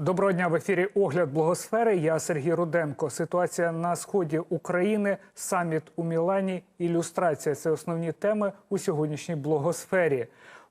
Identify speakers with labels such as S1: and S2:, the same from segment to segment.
S1: Доброго дня в ефірі Огляд Благосфери. Я Сергій Руденко. Ситуація на сході України, саміт у Мілані, ілюстрація це основні теми у сьогоднішній благосфері.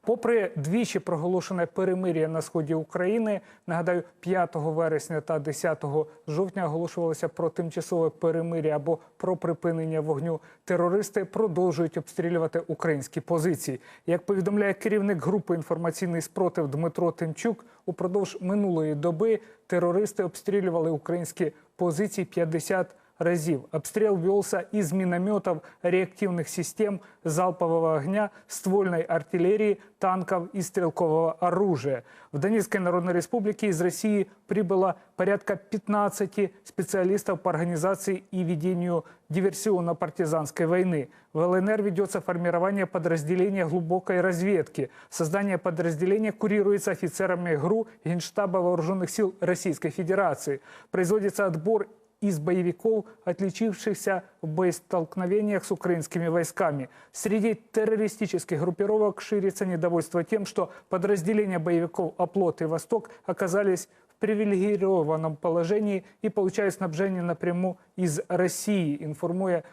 S1: Попри двічі проголошене перемир'я на сході України, нагадаю, 5 вересня та 10 жовтня оголошувалося про тимчасове перемир'я або про припинення вогню. Терористи продовжують обстрілювати українські позиції. Як повідомляє керівник групи інформаційний спротив Дмитро Тимчук, упродовж минулої доби терористи обстрілювали українські позиції 50 разів. Обстрел велся из минометов, реактивных систем залпового огня, ствольной артиллерии, танков и стрелкового оружия. В Донецкой Народной Республике из России прибыло порядка 15 специалистов по организации и ведению диверсионно-партизанской войны. В ЛНР ведется формирование подразделения глубокой разведки. Создание подразделения курируется офицерами ГРУ Генштаба Вооруженных сил Российской Федерации. Производится отбор из боевиков, отличившихся в боестолкновениях с украинскими войсками. Среди террористических группировок ширится недовольство тем, что подразделения боевиков «Оплот» и «Восток» оказались в привилегированном положении и получают снабжение напрямую из России, информуя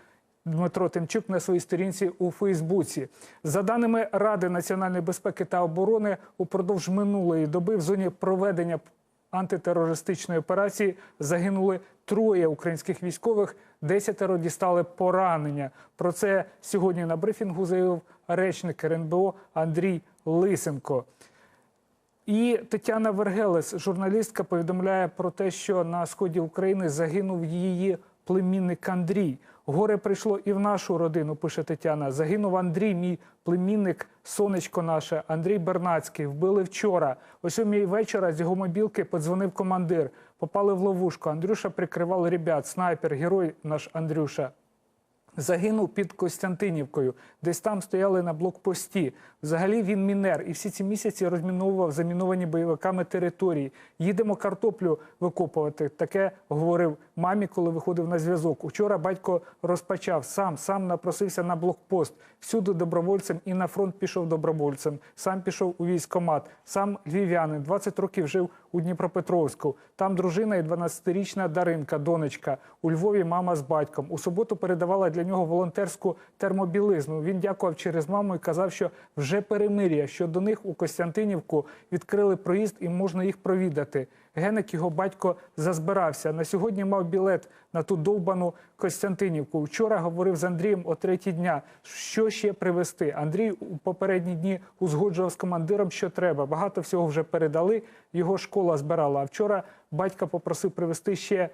S1: Дмитро Тимчук на своїй сторінці у Фейсбуці. За даними Ради національної безпеки та оборони, упродовж минулої доби в зоні проведення антитерористичної операції загинули троє українських військових, десятеро дістали поранення. Про це сьогодні на брифінгу заявив речник РНБО Андрій Лисенко. І Тетяна Вергелес, журналістка, повідомляє про те, що на сході України загинув її племінник Андрій. Горе прийшло і в нашу родину, пише Тетяна. Загинув Андрій, мій племінник, сонечко наше, Андрій Бернацький. Вбили вчора. О сьомій вечора з його мобілки подзвонив командир. Попали в ловушку. Андрюша прикривав ребят. Снайпер, герой наш Андрюша. Загинув під Костянтинівкою, десь там стояли на блокпості. Взагалі він мінер, і всі ці місяці розміновував заміновані бойовиками території. Їдемо картоплю викопувати. Таке говорив мамі, коли виходив на зв'язок. Учора батько розпочав сам, сам напросився на блокпост. Всюди добровольцем і на фронт пішов добровольцем. Сам пішов у військкомат. Сам львів'янин, 20 років жив у Дніпропетровську. Там дружина і 12-річна Даринка, донечка. У Львові мама з батьком. У суботу передавала для нього волонтерську термобілизну. Він дякував через маму і казав, що вже перемир'я, що до них у Костянтинівку відкрили проїзд і можна їх провідати. Геник його батько зазбирався. На сьогодні мав білет на ту довбану Костянтинівку. Вчора говорив з Андрієм о третій дня, що ще привезти. Андрій у попередні дні узгоджував з командиром, що треба. Багато всього вже передали. Його школа збирала. А вчора батька попросив привезти ще.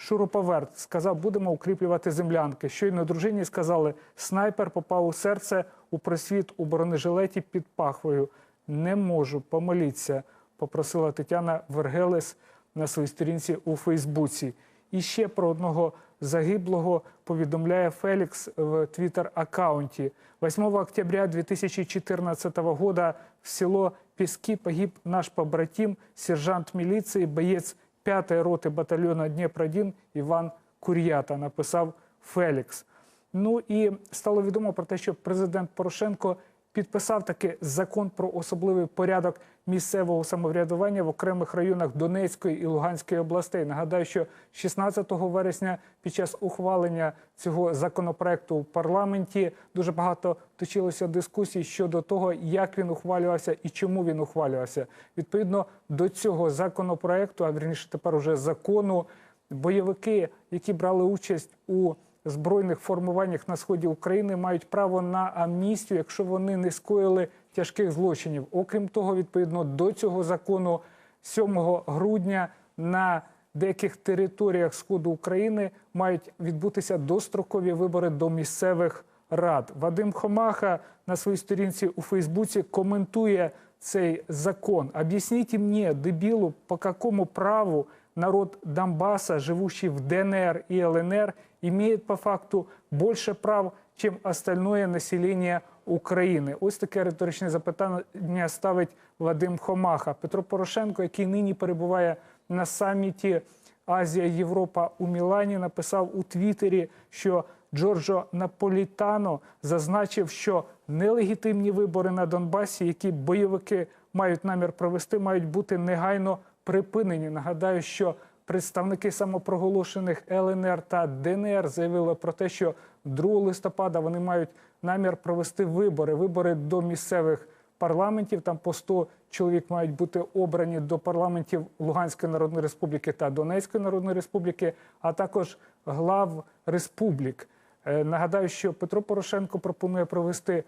S1: Шуруповерт сказав, будемо укріплювати землянки. Щойно дружині сказали, снайпер попав у серце у просвіт у бронежилеті під пахвою. Не можу, помоліться, попросила Тетяна Вергелес на своїй сторінці у Фейсбуці. І ще про одного загиблого повідомляє Фелікс в твіттер-аккаунті. 8 октября 2014 года в село Пески погиб наш побратим, сержант міліції, боєць 5-ї роти батальйону Дніпро-1 Іван Кур'ята, написав Фелікс. Ну і стало відомо про те, що президент Порошенко підписав таки закон про особливий порядок місцевого самоврядування в окремих районах Донецької і Луганської областей. Нагадаю, що 16 вересня під час ухвалення цього законопроекту в парламенті дуже багато точилося дискусій щодо того, як він ухвалювався і чому він ухвалювався. Відповідно до цього законопроекту, а вірніше тепер уже закону, бойовики, які брали участь у збройних формуваннях на сході України мають право на амністію, якщо вони не скоїли тяжких злочинів. Окрім того, відповідно до цього закону, 7 грудня на деяких територіях сходу України мають відбутися дострокові вибори до місцевих рад. Вадим Хомаха на своїй сторінці у Фейсбуці коментує цей закон. Об'ясніть мені, дебілу, по якому праву народ Донбасса, живущий в ДНР и ЛНР, имеет по факту больше прав, чем остальное население України. Ось таке риторичне запитання ставить Вадим Хомаха. Петро Порошенко, який нині перебуває на саміті Азія Європа у Мілані, написав у Твіттері, що Джорджо Наполітано зазначив, що нелегітимні вибори на Донбасі, які бойовики мають намір провести, мають бути негайно припинені. Нагадаю, що представники самопроголошених ЛНР та ДНР заявили про те, що 2 листопада вони мають намір провести вибори, вибори до місцевих парламентів. Там по 100 чоловік мають бути обрані до парламентів Луганської Народної Республіки та Донецької Народної Республіки, а також глав республік. Е, Нагадаю, що Петро Порошенко пропонує провести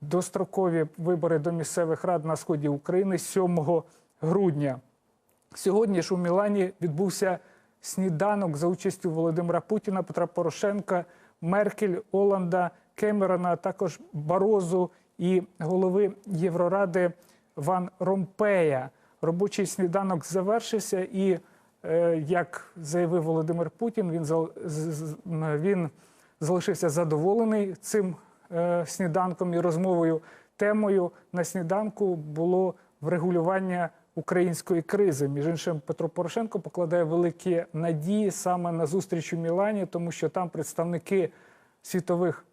S1: дострокові вибори до місцевих рад на сході України 7 грудня. Сьогодні ж у Мілані відбувся сніданок за участю Володимира Путіна, Петра Порошенка, Меркель, Оланда, Кемерона, а також Барозу і голови Євроради Ван Ромпея. Робочий сніданок завершився, і е, як заявив Володимир Путін, він він залишився задоволений цим е, сніданком і розмовою. Темою на сніданку було врегулювання української кризи. Між іншим, Петро Порошенко покладає великі надії саме на зустріч у Мілані, тому що там представники світових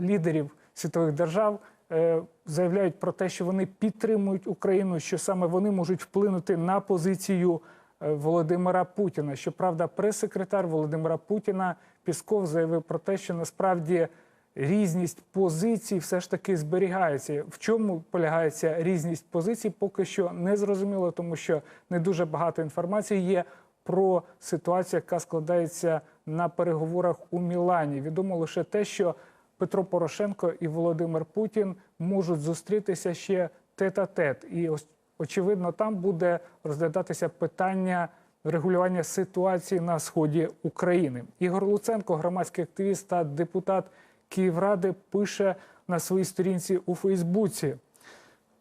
S1: лідерів світових держав е, заявляють про те, що вони підтримують Україну, що саме вони можуть вплинути на позицію е, Володимира Путіна. Щоправда, прес-секретар Володимира Путіна Пісков заявив про те, що насправді різність позицій все ж таки зберігається. В чому полягає ця різність позицій, поки що не зрозуміло, тому що не дуже багато інформації є про ситуацію, яка складається на переговорах у Мілані. Відомо лише те, що Петро Порошенко і Володимир Путін можуть зустрітися ще тет-а-тет. І ось, очевидно, там буде розглядатися питання регулювання ситуації на сході України. Ігор Луценко, громадський активіст та депутат Київради, пише на своїй сторінці у Фейсбуці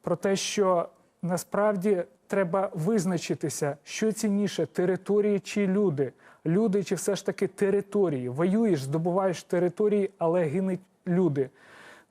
S1: про те, що насправді треба визначитися, що цінніше території чи люди. Люди чи все ж таки території. Воюєш, здобуваєш території, але гинуть люди.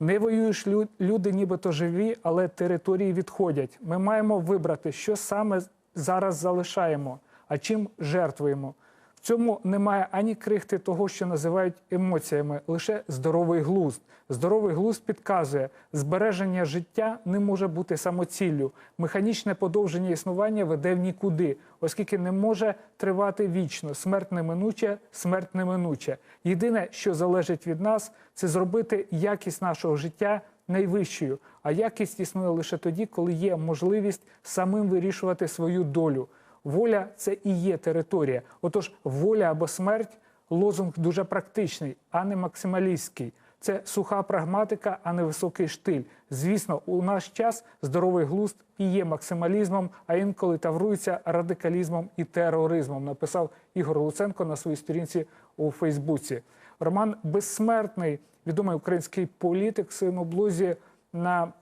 S1: Не воюєш люди, нібито живі, але території відходять. Ми маємо вибрати, що саме зараз залишаємо, а чим жертвуємо. Цьому немає ані крихти того, що називають емоціями, лише здоровий глузд. Здоровий глузд підказує, збереження життя не може бути самоціллю. Механічне подовження існування веде в нікуди, оскільки не може тривати вічно. Смерть неминуча, смерть неминуча. Єдине, що залежить від нас, це зробити якість нашого життя найвищою. А якість існує лише тоді, коли є можливість самим вирішувати свою долю. Воля це і є територія. Отож, воля або смерть лозунг дуже практичний, а не максималістський. Це суха прагматика, а не високий штиль. Звісно, у наш час здоровий глузд і є максималізмом, а інколи таврується радикалізмом і тероризмом. Написав Ігор Луценко на своїй сторінці у Фейсбуці. Роман Безсмертний, відомий український політик, в своєму блозі на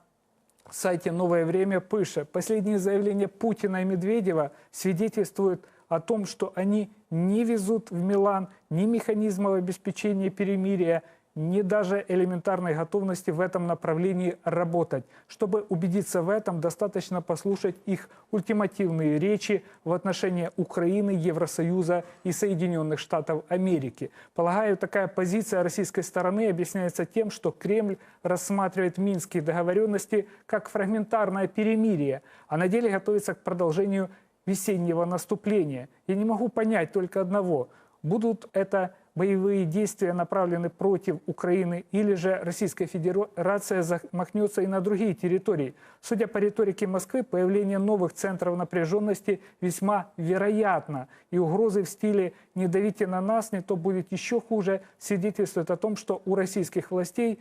S1: сайте «Новое время» пыша. Последние заявления Путина и Медведева свидетельствуют о том, что они не везут в Милан ни механизмов обеспечения перемирия, ни даже элементарной готовности в этом направлении работать. Чтобы убедиться в этом, достаточно послушать их ультимативные речи в отношении Украины, Евросоюза и Соединенных Штатов Америки. Полагаю, такая позиция российской стороны объясняется тем, что Кремль рассматривает минские договоренности как фрагментарное перемирие, а на деле готовится к продолжению весеннего наступления. Я не могу понять только одного. Будут это боевые действия направлены против Украины или же Российская Федерация замахнется и на другие территории. Судя по риторике Москвы, появление новых центров напряженности весьма вероятно. И угрозы в стиле «не давите на нас, не то будет еще хуже» свидетельствуют о том, что у российских властей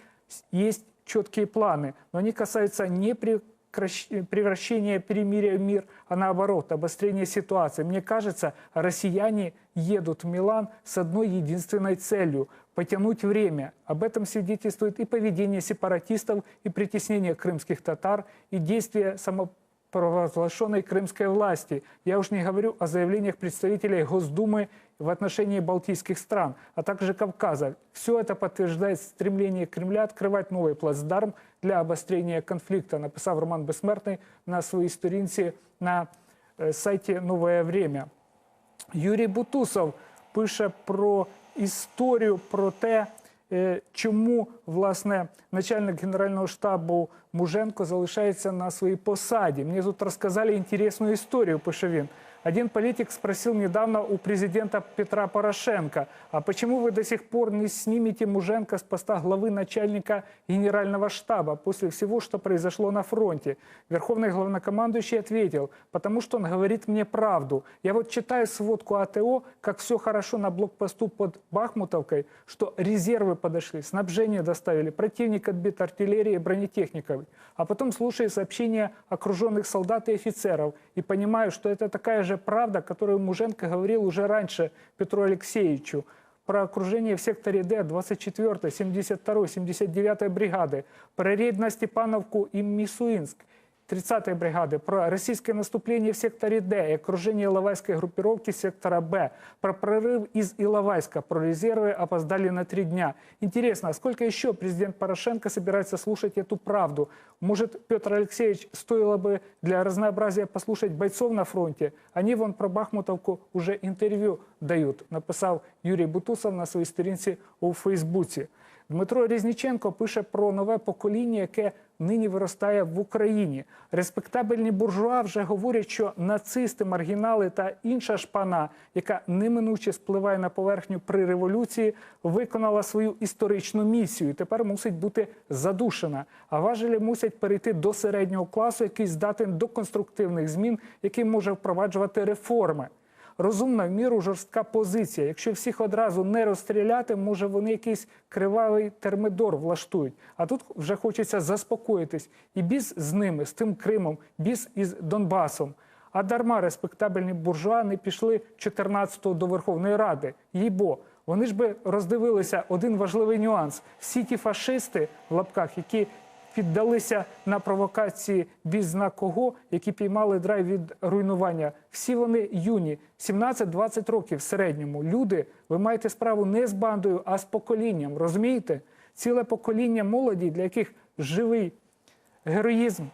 S1: есть четкие планы, но они касаются не прекращения превращение перемирия в мир, а наоборот, обострение ситуации. Мне кажется, россияне едут в Милан с одной единственной целью – потянуть время. Об этом свидетельствует и поведение сепаратистов, и притеснение крымских татар, и действия самопровозглашенной крымской власти. Я уж не говорю о заявлениях представителей Госдумы в отношении балтийских стран, а также Кавказа. Все это подтверждает стремление Кремля открывать новый плацдарм для обострения конфликта, написав Роман Безсмертний на своїй сторінці на е, сайті Нове Время. Юрій Бутусов пише про історію, про те, е, чому власне начальник генерального штабу Муженко залишається на своїй посаді. Мені тут розказали інтересну історію, пише він. Один политик спросил недавно у президента Петра Порошенко, а почему вы до сих пор не снимете Муженко с поста главы начальника генерального штаба после всего, что произошло на фронте? Верховный главнокомандующий ответил, потому что он говорит мне правду. Я вот читаю сводку АТО, как все хорошо на блокпосту под Бахмутовкой, что резервы подошли, снабжение доставили, противник отбит артиллерией и бронетехникой. А потом слушаю сообщения окруженных солдат и офицеров и понимаю, что это такая же правда, которую Муженко говорил уже раньше Петру Алексеевичу про окружение в секторе Д 24, 72, 79 бригады, про рейд на Степановку и Мисуинск, 30-й бригады, про российское наступление в секторе Д и окружение Иловайской группировки сектора Б, про прорыв из Иловайска, про резервы опоздали на три дня. Интересно, а сколько еще президент Порошенко собирается слушать эту правду? Может, Петр Алексеевич, стоило бы для разнообразия послушать бойцов на фронте? Они вон про Бахмутовку уже интервью дают, написав Юрій Бутусов на своїй сторінці у Фейсбуці. Дмитро Різніченко пише про нове покоління, яке нині виростає в Україні. Респектабельні буржуа вже говорять, що нацисти, маргінали та інша шпана, яка неминуче спливає на поверхню при революції, виконала свою історичну місію. Тепер мусить бути задушена. А важелі мусять перейти до середнього класу, який здатен до конструктивних змін, який може впроваджувати реформи. Розумна в міру жорстка позиція. Якщо всіх одразу не розстріляти, може вони якийсь кривавий термидор влаштують. А тут вже хочеться заспокоїтись. І біз з ними, з тим Кримом, біз із Донбасом. А дарма респектабельні буржуа не пішли 14-го до Верховної Ради. Їй-бо, вони ж би роздивилися один важливий нюанс. Всі ті фашисти в лапках, які піддалися на провокації бізна кого, які піймали драйв від руйнування. Всі вони юні, 17-20 років в середньому. Люди, ви маєте справу не з бандою, а з поколінням. Розумієте? Ціле покоління молоді, для яких живий героїзм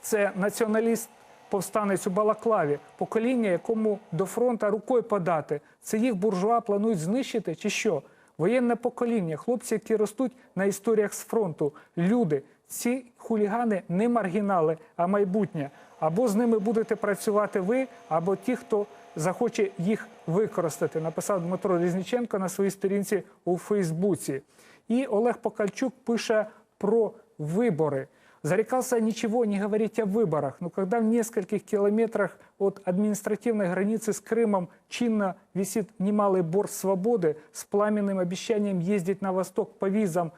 S1: це націоналіст. Повстанець у Балаклаві, покоління, якому до фронта рукою подати. Це їх буржуа планують знищити чи що? Воєнне покоління, хлопці, які ростуть на історіях з фронту, люди. Ці хулігани не маргінали, а майбутнє. Або з ними будете працювати ви, або ті, хто захоче їх використати. Написав Дмитро Різніченко на своїй сторінці у Фейсбуці. І Олег Покальчук пише про вибори. Зарекался ничего не говорить о выборах, но когда в нескольких километрах от административной границы с Крымом чинно висит немалый борт свободы с пламенным обещанием ездить на восток по визам,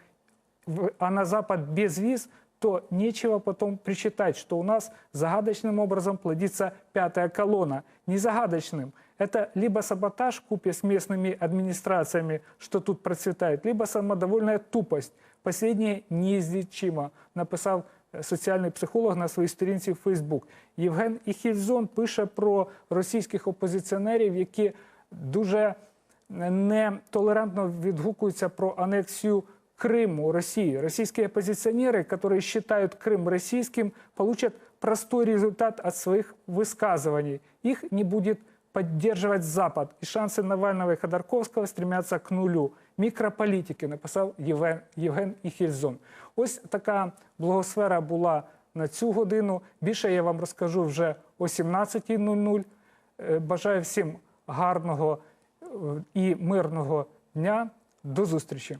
S1: а на запад без виз, то нечего потом причитать, что у нас загадочным образом плодится пятая колонна. Не загадочным. Это либо саботаж купе с местными администрациями, что тут процветает, либо самодовольная тупость. Последнее неизлечимо, написав е, соціальний психолог на своїй сторінці в Фейсбук. Євген Іхільзон пише про російських опозиціонерів, які дуже нетолерантно відгукуються про анексію Крыму России. Российские оппозиционеры, которые считают Крым российским, получат простой результат от своих высказываний. Их не будет поддерживать Запад. И шансы Навального и Ходорковского стремятся к нулю. Мікрополітики, написав Євген, Євген Іхільзон. Ось така благосфера була на цю годину. Більше я вам розкажу вже о 17.00. Е, Бажаю всім гарного е, і мирного дня. До зустрічі!